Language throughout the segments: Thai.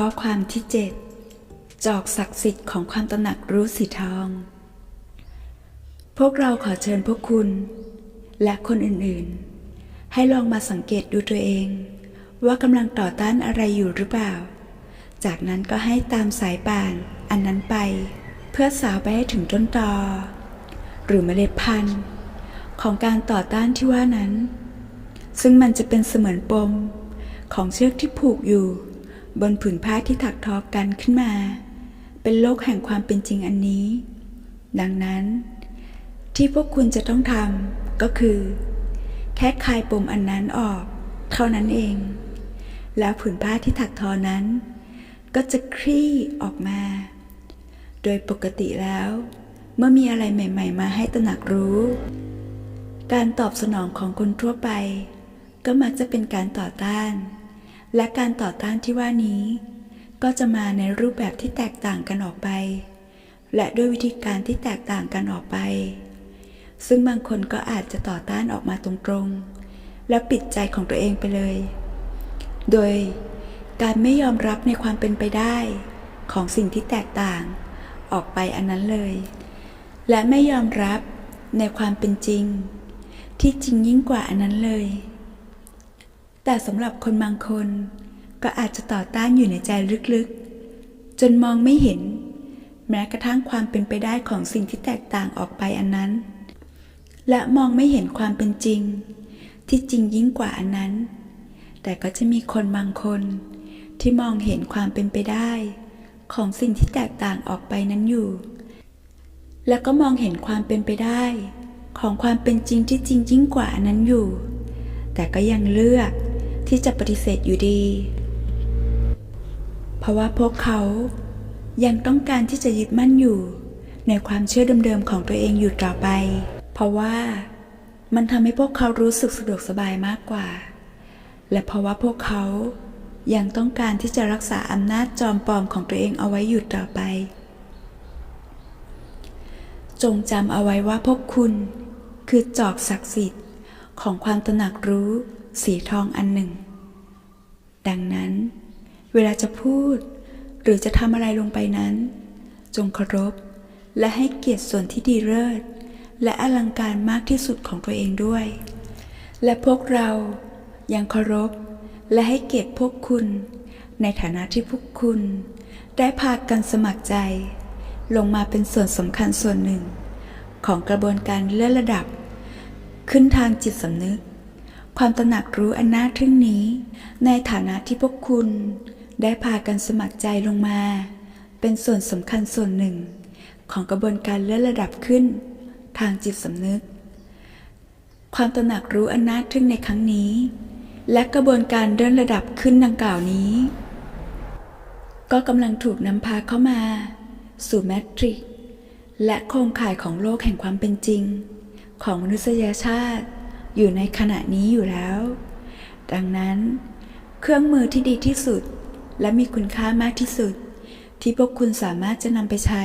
ข้อความที่เจ็ดจอกศักดิ์สิทธิ์ของความตระหนักรู้สีทอง พวกเราขอเชิญพวกคุณ และคนอื่นๆ ให้ลองมาสังเกตดูตัวเอง ว่ากำลังต่อต้านอะไรอยู่หรือเปล่า จากนั้นก็ให้ตามสายป่านอันนั้นไป เพื่อสาวไปให้ถึงต้นตอ หรือเมล็ดพันธุ์ ของการต่อต้านที่ว่านั้น ซึ่งมันจะเป็นเสมือนปมของเชือกที่ผูกอยู่ บนผืนผ้าที่ถักทอกันขึ้นมา เป็นโลกแห่งความเป็นจริงอันนี้ ดังนั้น ที่พวกคุณจะต้องทำก็คือ แค่คลายปมอันนั้นออก เท่านั้นเอง แล้วผืนผ้าที่ถักทอนั้น ก็จะคลี่ออกมา โดยปกติแล้ว เมื่อมีอะไรใหม่ ๆ มาให้ตระหนักรู้ การตอบสนองของคนทั่วไป ก็มักจะเป็นการต่อต้าน และการต่อต้านที่ว่านี้ ก็จะมาในรูปแบบที่แตกต่างกันออกไป และด้วยวิธีการที่แตกต่างกันออกไป ซึ่งบางคนก็อาจจะต่อต้านออกมาตรงๆ และปิดใจของตัวเองไปเลย โดยการไม่ยอมรับในความเป็นไปได้ของสิ่งที่แตกต่างออกไปอันนั้นเลย และไม่ยอมรับในความเป็นจริง ที่จริงยิ่งกว่าอันนั้นเลย แต่สำหรับคนบางคน ก็อาจจะต่อต้านอยู่ในใจลึกๆ จนมองไม่เห็น แม้กระทั่งความเป็นไปได้ของสิ่งที่แตกต่างออกไปอันนั้น และมองไม่เห็นความเป็นจริง ที่จริงยิ่งกว่าอันนั้น แต่ก็จะมีคนบางคน ที่มองเห็นความเป็นไปได้ ของสิ่งที่แตกต่างออกไปนั้นอยู่ แล้วก็มองเห็นความเป็นไปได้ ของความเป็นจริงที่จริงยิ่งกว่าอันนั้นอยู่แต่ก็ยังเลือก ที่จะปฏิเสธอยู่ดี เพราะว่าพวกเขายังต้องการที่จะยึดมั่นอยู่ ในความเชื่อเดิมๆของตัวเองอยู่ต่อไป เพราะว่ามันทำให้พวกเขารู้สึกสะดวกสบายมากกว่า และเพราะว่าพวกเขายังต้องการที่จะรักษาอำนาจจอมปลอมของตัวเองเอาไว้อยู่ต่อไป จงจำเอาไว้ว่าพวกคุณคือจอกศักดิ์สิทธิ์ของความตระหนักรู้ สีทองอันหนึ่ง ดังนั้น เวลาจะพูด หรือจะทำอะไรลงไปนั้น จงเคารพ และให้เกียรติส่วนที่ดีเลิศและอลังการมากที่สุดของตัวเองด้วย และพวกเรายังเคารพ และให้เกียรติพวกคุณ ในฐานะที่พวกคุณ ได้พากันสมัครใจ ลงมาเป็นส่วนสำคัญส่วนหนึ่ง ของกระบวนการเลื่อนระดับ ขึ้นทางจิตสำนึก ความตระหนักรู้อันน่าทึ่งนี้ ในฐานะที่พวกคุณ ได้พากันสมัครใจลงมา เป็นส่วนสำคัญส่วนหนึ่ง ของกระบวนการเลื่อนระดับขึ้น ทางจิตสำนึก ความตระหนักรู้อันน่าทึ่งในครั้งนี้ และกระบวนการเลื่อนระดับขึ้นดังกล่าวนี้ ก็กำลังถูกนำพาเข้ามา สู่แมทริกและโครงข่ายของโลกแห่งความเป็นจริง ของมนุษยชาติ อยู่ในขณะนี้อยู่แล้ว ดังนั้น เครื่องมือที่ดีที่สุด และมีคุณค่ามากที่สุด ที่พวกคุณสามารถจะนำไปใช้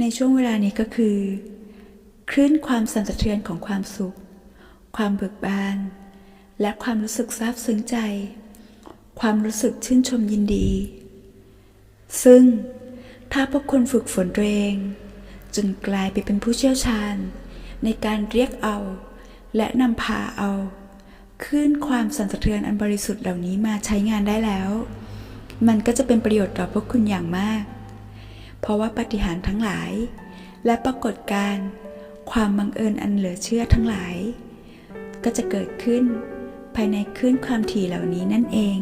ในช่วงเวลานี้ก็คือ คลื่นความสั่นสะเทือนของความสุข ความเบิกบาน และความรู้สึกซาบซึ้งใจ ความรู้สึกชื่นชมยินดี ซึ่งถ้าพวกคุณฝึกฝนตัวเองจนกลายไปเป็นผู้เชี่ยวชาญ ในการเรียกเอา และนำพาเอาขึ้นความสั่นสะเทือนอันบริสุทธิ์เหล่านี้มาใช้งานได้แล้ว มันก็จะเป็นประโยชน์ต่อพวกคุณอย่างมาก เพราะว่าปฏิหารทั้งหลาย และปรากฏการความบังเอิญอันเหลือเชื่อทั้งหลาย ก็จะเกิดขึ้นภายในคลื่นความถี่เหล่านี้นั่นเอง